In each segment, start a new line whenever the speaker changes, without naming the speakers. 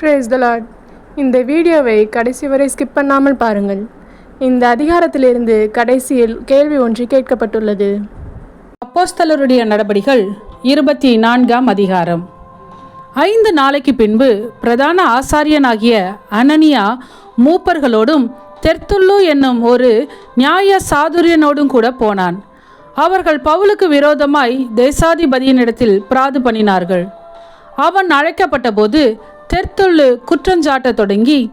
Brace த Lord இந்த வீடியோவை கடைசி வரை ஸ்கிப் பண்ணாமல் பாருங்கள். இந்த அதிகாரத்திலிருந்து கடைசியில் கேள்வி ஒன்று கேட்கப்பட்டுள்ளது.
அப்போஸ்தலருடைய நடபடிகள் இருபத்தி நான்காம் அதிகாரம். ஐந்து நாளைக்கு பின்பு பிரதான ஆசாரியனாகிய அனனியா மூப்பர்களோடும் தெர்த்துள்ளு என்னும் ஒரு நியாய சாதுரியனோடும் கூட போனான். அவர்கள் பவுலுக்கு விரோதமாய் தேசாதிபதியினிடத்தில் பிராது பண்ணினார்கள். அவன் அழைக்கப்பட்டபோது தெர்த்துள்ளு குற்றஞ்சாட்டத் தொடங்கி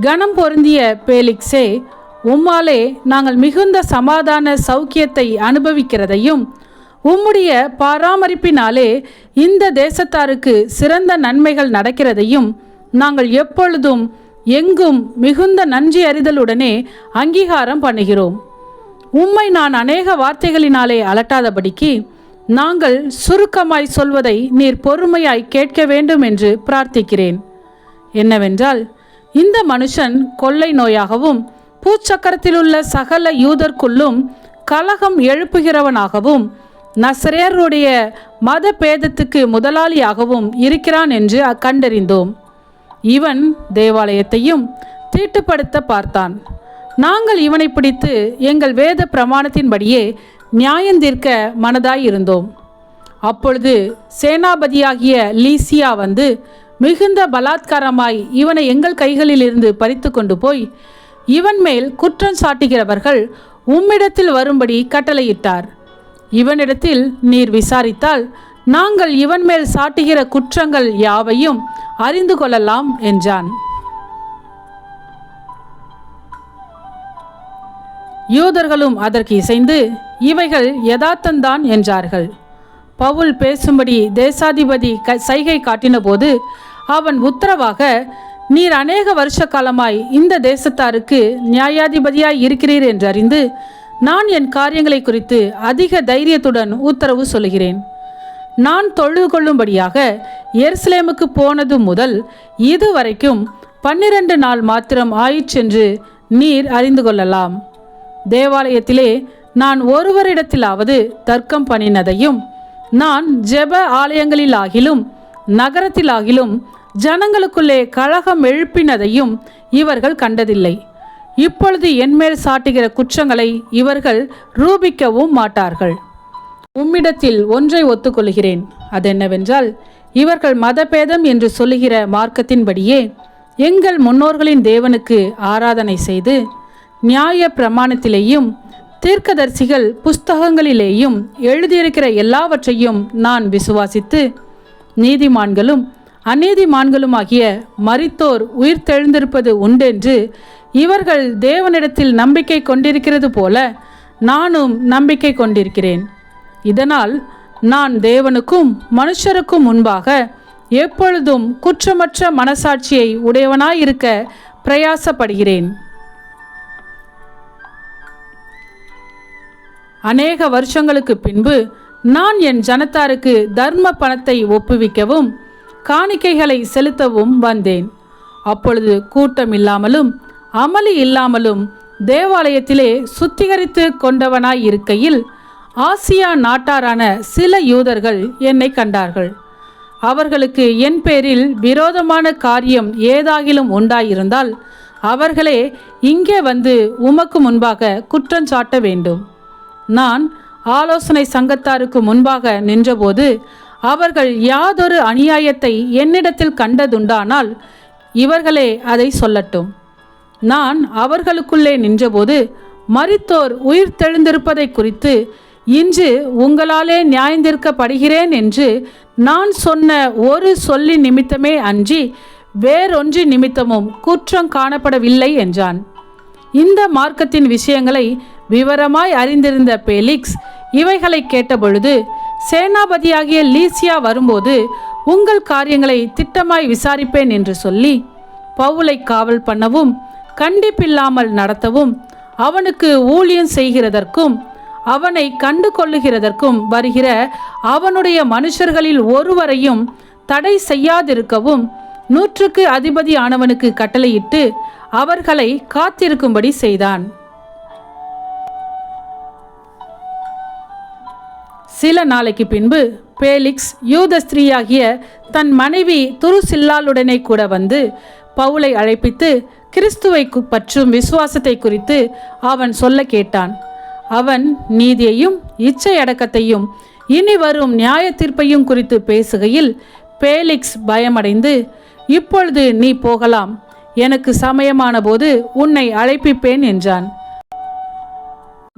கனம் பொருந்திய பேலிக்ஸே உம்மாலே நாங்கள் மிகுந்த சமாதான சௌக்கியத்தை அனுபவிக்கிறதையும் உம்முடைய பராமரிப்பினாலே இந்த தேசத்தாருக்கு சிறந்த நன்மைகள் நடக்கிறதையும் நாங்கள் எப்பொழுதும் எங்கும் மிகுந்த நன்றி அறிதலுடனே அங்கீகாரம் பண்ணுகிறோம். உம்மை நான் அநேக வார்த்தைகளினாலே அலட்டாதபடிக்கு நாங்கள் சுருக்கமாய் சொல்வதை நீர் பொறுமையாய் கேட்க வேண்டும் என்று பிரார்த்திக்கிறேன். என்னவென்றால் இந்த மனுஷன் கொள்ளை நோயாகவும் பூச்சக்கரத்திலுள்ள சகல யூதர்க்குள்ளும் கலகம் எழுப்புகிறவனாகவும் நசரேருடைய மத பேதத்துக்கு முதலாளியாகவும் இருக்கிறான் என்று கண்டறிந்தோம். இவன் தேவாலயத்தையும் தீட்டுப்படுத்த பார்த்தான். நாங்கள் இவனை பிடித்து எங்கள் வேத பிரமாணத்தின்படியே நியாயந்தீர்க்க மனதாய் இருந்தோம் அப்பொழுது சேனாபதியாகிய லீசியா வந்து மிகுந்த பலாத்காரமாய் இவனை எங்கள் கைகளிலிருந்து பறித்து கொண்டு போய் இவன் மேல் குற்றம் சாட்டுகிறவர்கள் உம்மிடத்தில் வரும்படி கட்டளையிட்டார். இவனிடத்தில் நீர் விசாரித்தால் நாங்கள் இவன் மேல் சாட்டுகிற குற்றங்கள் யாவையும் அறிந்து கொள்ளலாம் என்றான். யூதர்களும் அதற்கு இசைந்து இவைகள் யதார்த்தந்தான் என்றார்கள். பவுல் பேசும்படி தேசாதிபதி க சைகை காட்டினபோது அவன் உத்தரவாக நீர் அநேக வருஷ காலமாய் இந்த தேசத்தாருக்கு நியாயாதிபதியாய் இருக்கிறீர் என்றறிந்து நான் என் காரியங்களை குறித்து அதிக தைரியத்துடன் உத்தரவு சொல்கிறேன் நான் தொழுது கொள்ளும்படியாக எருசலேமுக்கு போனது முதல் இதுவரைக்கும் பன்னிரண்டு நாள் மாத்திரம் ஆயிற்றென்று நீர் அறிந்து கொள்ளலாம். தேவாலயத்திலே நான் ஒருவரிடத்திலாவது தர்க்கம் பண்ணினதையும் நான் ஜெப ஆலயங்களிலாகிலும் நகரத்திலாகிலும் ஜனங்களுக்குள்ளே கழகம் எழுப்பினதையும் இவர்கள் கண்டதில்லை. இப்பொழுது என்மேல் சாட்டுகிற குற்றங்களை இவர்கள் ரூபிக்கவும் மாட்டார்கள். உம்மிடத்தில் ஒன்றை ஒத்துக்கொள்கிறேன் அதென்னவென்றால் இவர்கள் மதபேதம் என்று சொல்லுகிற மார்க்கத்தின்படியே எங்கள் முன்னோர்களின் தேவனுக்கு ஆராதனை செய்து நியாய பிரமாணத்திலேயும் தீர்க்கதரிசிகள் புஸ்தகங்களிலேயும் எழுதியிருக்கிற எல்லாவற்றையும் நான் விசுவாசித்து நீதிமான்களும் அநீதிமான்களுமாகிய மரித்தோர் உயிர்த்தெழுந்திருப்பது உண்டென்று இவர்கள் தேவனிடத்தில் நம்பிக்கை கொண்டிருக்கிறது போல நானும் நம்பிக்கை கொண்டிருக்கிறேன். இதனால் நான் தேவனுக்கும் மனுஷருக்கும் முன்பாக எப்பொழுதும் குற்றமற்ற மனசாட்சியை உடையவனாயிருக்க பிரயாசப்படுகிறேன். அநேக வருஷங்களுக்கு பின்பு நான் என் ஜனத்தாருக்கு தர்ம பணத்தை ஒப்புவிக்கவும் காணிக்கைகளை செலுத்தவும் வந்தேன். அப்பொழுது கூட்டம் இல்லாமலும் அமளி இல்லாமலும் தேவாலயத்திலே சுத்திகரித்து கொண்டவனாய் இருக்கையில் ஆசியா நாட்டாரான சில யூதர்கள் என்னை கண்டார்கள். அவர்களுக்கு என் பேரில் விரோதமான காரியம் ஏதாகிலும் உண்டாயிருந்தால் அவர்களே இங்கே வந்து உமக்கு முன்பாக குற்றஞ்சாட்ட வேண்டும். நான் ஆலோசனை சங்கத்தாருக்கு முன்பாக நின்றபோது அவர்கள் யாதொரு அநியாயத்தை என்னிடத்தில் கண்டதுண்டானால் இவர்களே அதை சொல்லட்டும். நான் அவர்களுக்குள்ளே நின்றபோது மறித்தோர் உயிர் தெழுந்திருப்பதை குறித்து இன்று உங்களாலே நியாயந்திருக்கப்படுகிறேன் என்று நான் சொன்ன ஒரு சொல்லி நிமித்தமே அன்றி வேறொன்று நிமித்தமும் குற்றம் காணப்படவில்லை என்றான். இந்த மார்க்கத்தின் விஷயங்களை விவரமாய் அறிந்திருந்த பேலிக்ஸ் இவைகளை கேட்டபொழுது சேனாபதியாகிய லீசியா வரும்போது உங்கள் காரியங்களை திட்டமாய் விசாரிப்பேன் என்று சொல்லி பவுலை காவல் பண்ணவும் கண்டிப்பில்லாமல் நடத்தவும் அவனுக்கு ஊழியம் செய்கிறதற்கும் அவனை கண்டு கொள்ளுகிறதற்கும் வருகிற அவனுடைய மனுஷர்களில் ஒருவரையும் தடை செய்யாதிருக்கவும் நூற்றுக்கு அதிபதி ஆனவனுக்கு கட்டளையிட்டு அவர்களை காத்திருக்கும்படி செய்தான். சில நாளைக்கு பின்பு பேலிக்ஸ் யூத ஸ்திரீயாகிய தன் மனைவி துருசில்லாளுடனே கூட வந்து பவுலை அழைப்பித்து கிறிஸ்துவை பற்றும் விசுவாசத்தை குறித்து அவன் சொல்ல கேட்டான். அவன் நீதியையும் இச்சை அடக்கத்தையும் இனி வரும் நியாய தீர்ப்பையும் குறித்து பேசுகையில் பேலிக்ஸ் பயமடைந்து இப்பொழுது நீ போகலாம். எனக்கு சமயமான போது உன்னை அழைப்பிப்பேன் என்றான்.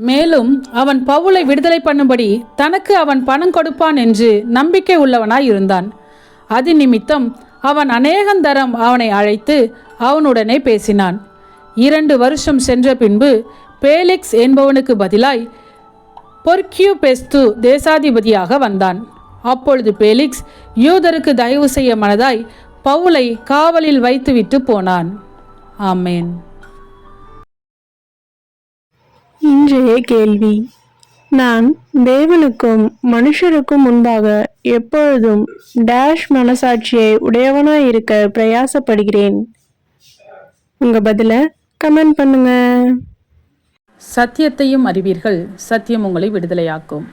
மேலும் அவன் பவுலை விடுதலை பண்ணும்படி தனக்கு அவன் பணம் கொடுப்பான் என்று நம்பிக்கை உள்ளவனாய் இருந்தான். அது நிமித்தம் அவன் அநேகந்தரம் அவனை அழைத்து அவனுடனே பேசினான். இரண்டு வருஷம் சென்ற பின்பு பேலிக்ஸ் என்பவனுக்கு பதிலாய் பொர்க்கியூ பெஸ்து தேசாதிபதியாக வந்தான். அப்பொழுது பேலிக்ஸ் யூதருக்கு தயவு செய்ய மனதாய் பவுலை காவலில் வைத்துவிட்டு போனான். ஆமேன்.
இன்றைய கேள்வி. நான் தேவனுக்கும் மனுஷருக்கும் முன்பாக எப்பொழுதும் டேஷ் மனசாட்சியை உடையவனாய் இருக்க பிரயாசப்படுகிறேன். உங்க பதில கமெண்ட் பண்ணுங்க.
சத்தியத்தையும் அறிவீர்கள் சத்தியம் உங்களை விடுதலையாக்கும்.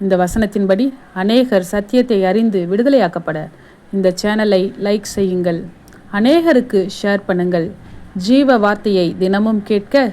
இந்த வசனத்தின்படி அநேகர் சத்தியத்தை அறிந்து விடுதலையாக்கப்பட. இந்த சேனலை லைக் செய்யுங்கள் அநேகருக்கு ஷேர் பண்ணுங்கள். ஜீவ வார்த்தையை தினமும் கேட்க